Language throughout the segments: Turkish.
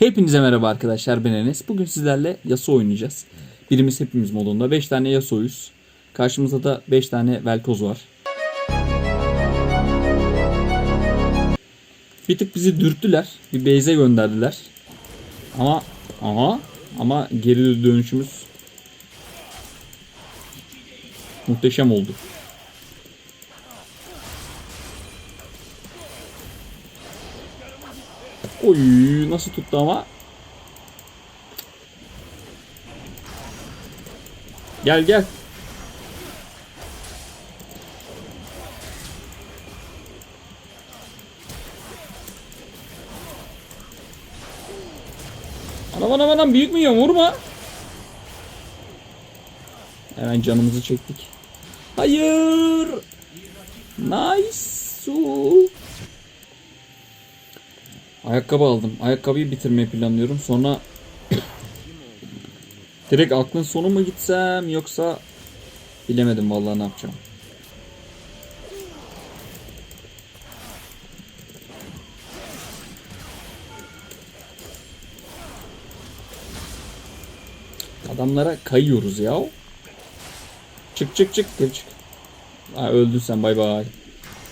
Hepinize merhaba arkadaşlar ben Enes. Bugün sizlerle Yasuo oynayacağız. Birimiz hepimiz modunda. 5 tane Yasuo'yuz. Karşımızda da 5 tane Velkoz var. Bir tık bizi dürttüler. Bir base'e gönderdiler. Ama ama ama geri dönüşümüz muhteşem oldu. Oy nasıl tuttu ama. Gel gel. Anam anam anam büyük mü vurma. Hemen canımızı çektik. Hayır. Nice. Ayakkabı aldım. Ayakkabıyı bitirmeyi planlıyorum. Sonra direkt aklın sonu mu gitsem yoksa bilemedim vallahi ne yapacağım. Adamlara kayıyoruz ya. Çık çık çık geri çık. Ha, öldün sen bay bay.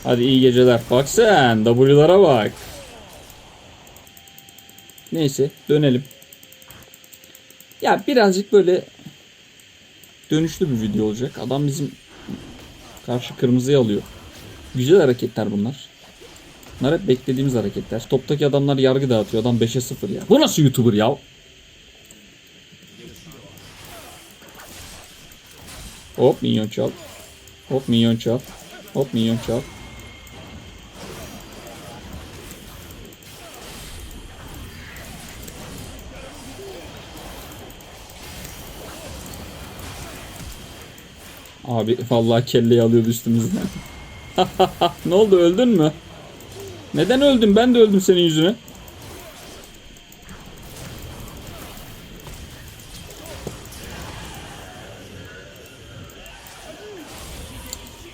Hadi iyi geceler. Bak sen W'lara bak. Neyse dönelim. Ya birazcık böyle dönüşlü bir video olacak. Adam bizim karşı kırmızıyı alıyor. Güzel hareketler bunlar. Bunlar hep beklediğimiz hareketler. Toptaki adamlar yargı dağıtıyor. Adam 5'e 0 ya. Bu nasıl YouTuber ya? Hop minyon çal. Hop minyon çal. Hop minyon çal. Abi vallahi kelleyi alıyordu üstümüzden. ne oldu öldün mü? Neden öldün? Ben de öldüm senin yüzüne.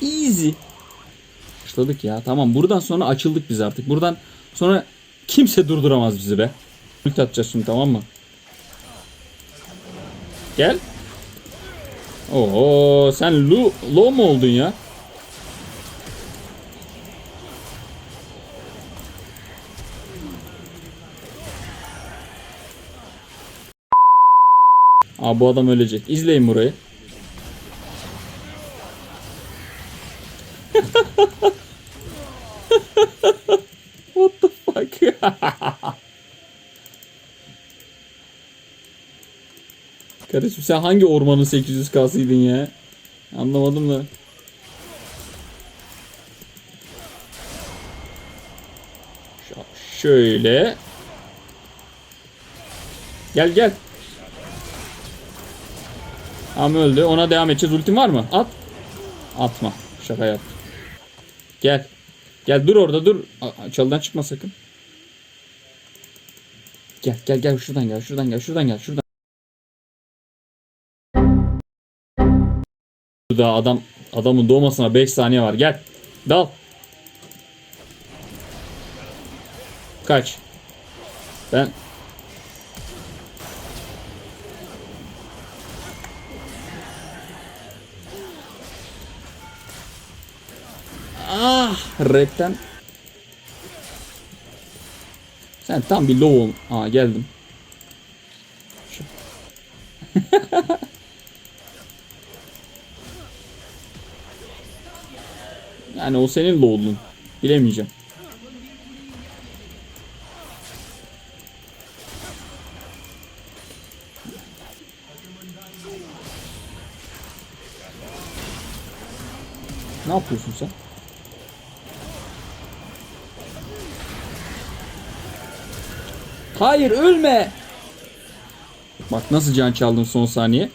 Easy. Başladık ya. Tamam buradan sonra açıldık biz artık. Buradan sonra kimse durduramaz bizi be. Ulti atacağız şimdi tamam mı? Gel. Oo sen lu, low mu oldun ya? Aa bu adam ölecek. İzleyin burayı. What the fuck? Kardeşim sen hangi ormanın 800K'sıydın ya? Anlamadım da. Ş- Şöyle. Gel gel. Ama öldü. Ona devam edeceğiz. Ultin var mı? At. Atma. Şaka yap. Gel. Gel dur orada dur. Çalıdan çıkma sakın. Gel gel gel şuradan gel şuradan gel şuradan gel şuradan. Burada adam adamın doğmasına 5 saniye var. Gel. Dal. Kaç. Ben Ah, redden. Sen tam bir low ol. Aa geldim. Yani o senin low'lun. Bilemeyeceğim. Ne yapıyorsun sen? Hayır ölme. Bak nasıl can çaldın son saniye.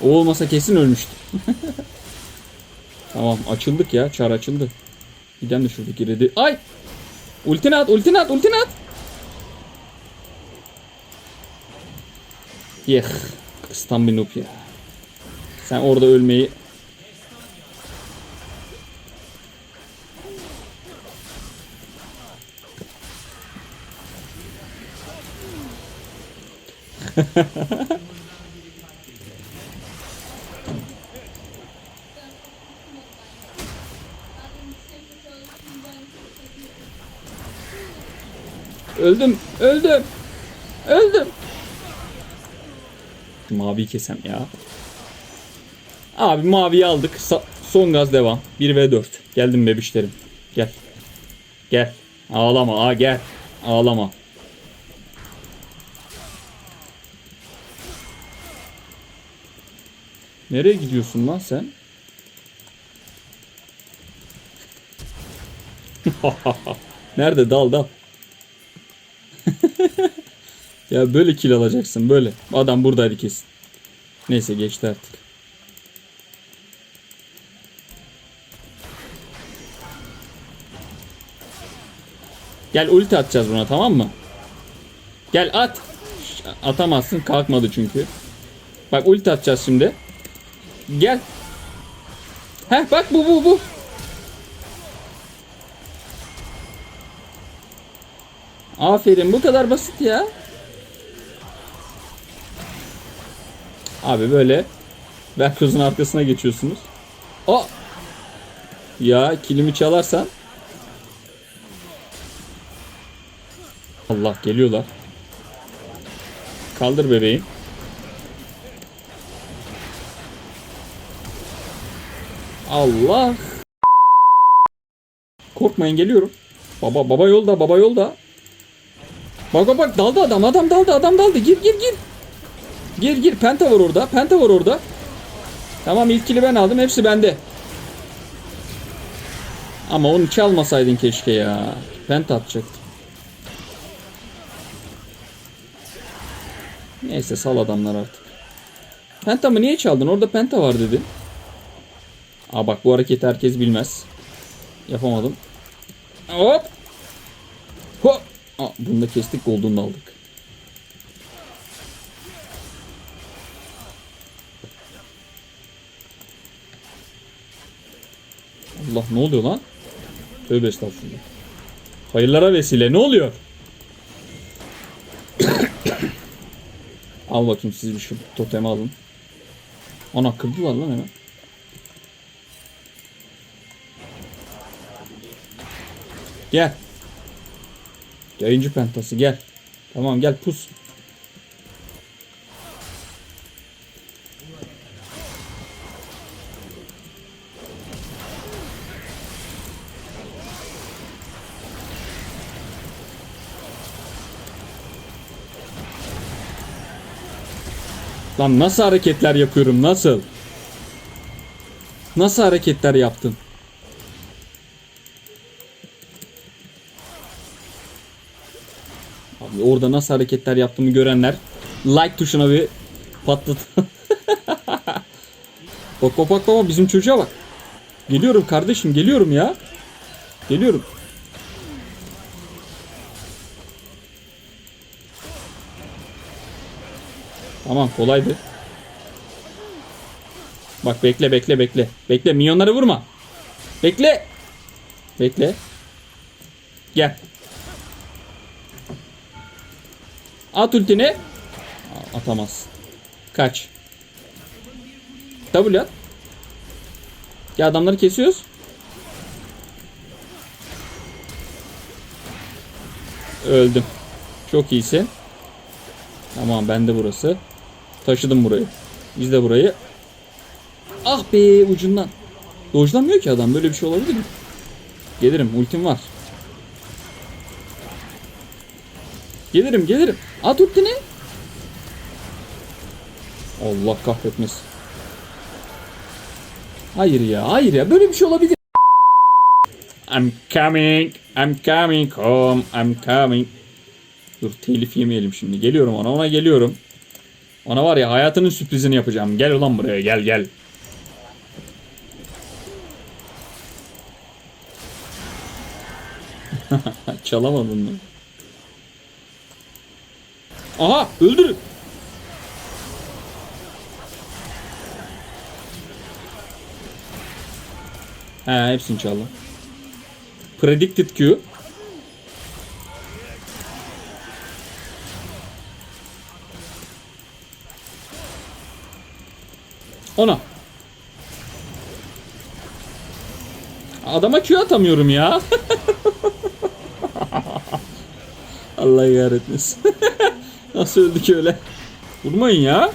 O olmasa kesin ölmüştü. tamam açıldık ya. Çar açıldı. Giden de şurada girdi. Ay! Ultini at, ultini at, ultini at. Yeh. Kıstan bir noob ya. Sen orada ölmeyi öldüm, öldüm. Öldüm. Şu maviyi kesem ya. Abi maviyi aldık. Sa- son gaz devam. 1 v 4. Geldim bebişlerim. Gel. Gel. Ağlama. Aa gel. Ağlama. Nereye gidiyorsun lan sen? Nerede? Dal dal. Ya böyle kill alacaksın böyle. Adam buradaydı kesin. Neyse geçti artık. Gel ulti atacağız buna tamam mı? Gel at. Atamazsın kalkmadı çünkü. Bak ulti atacağız şimdi. Gel. Heh bak bu bu bu. Aferin bu kadar basit ya. Abi böyle Velkoz'un arkasına geçiyorsunuz. O ya kilimi çalarsan Allah geliyorlar. Kaldır bebeğim. Allah. Korkmayın geliyorum. Baba baba yolda baba yolda. Bak bak bak daldı adam adam daldı adam daldı gir gir gir. Gir gir penta var orada penta var orada. Tamam ilk kili ben aldım hepsi bende. Ama onu çalmasaydın keşke ya. Penta atacaktım. Neyse sal adamlar artık. Penta mı niye çaldın? Orada penta var dedi. Aa bak bu hareketi herkes bilmez. Yapamadım. Hop. Hop. Aa, bunu da kestik golden aldık. Allah ne oluyor lan? Tövbe estağfurullah. Hayırlara vesile ne oluyor? Al bakayım siz bir şu totemi alın. Ana kırdılar lan hemen. Gel. Yayıncı pentası gel. Tamam gel pus. Lan nasıl hareketler yapıyorum nasıl? Nasıl hareketler yaptım? Abi orada nasıl hareketler yaptığımı görenler like tuşuna bir patlat. bak bak bak bak bizim çocuğa bak. Geliyorum kardeşim geliyorum ya. Geliyorum. Tamam kolaydı. Bak bekle bekle bekle. Bekle minyonları vurma. Bekle. Bekle. Gel. At ultini. Atamaz. Kaç. W at. Ya adamları kesiyoruz. Öldüm. Çok iyisin. Tamam ben de burası. Taşıdım burayı. Biz de burayı. Ah be ucundan. Dojlamıyor ki adam. Böyle bir şey olabilir mi? Gelirim. Ultim var. Gelirim gelirim. At ultini. Allah kahretmesin. Hayır ya hayır ya böyle bir şey olabilir. I'm coming. I'm coming home. I'm coming. Dur telif yemeyelim şimdi. Geliyorum ona ona geliyorum. Ona var ya hayatının sürprizini yapacağım. Gel ulan buraya gel gel. Çalamadın mı? Aha öldür. He hepsini çaldı. Predicted Q. Ona. Adama Q atamıyorum ya. Allah kahretmesin. Nasıl öldük öyle? Vurmayın ya.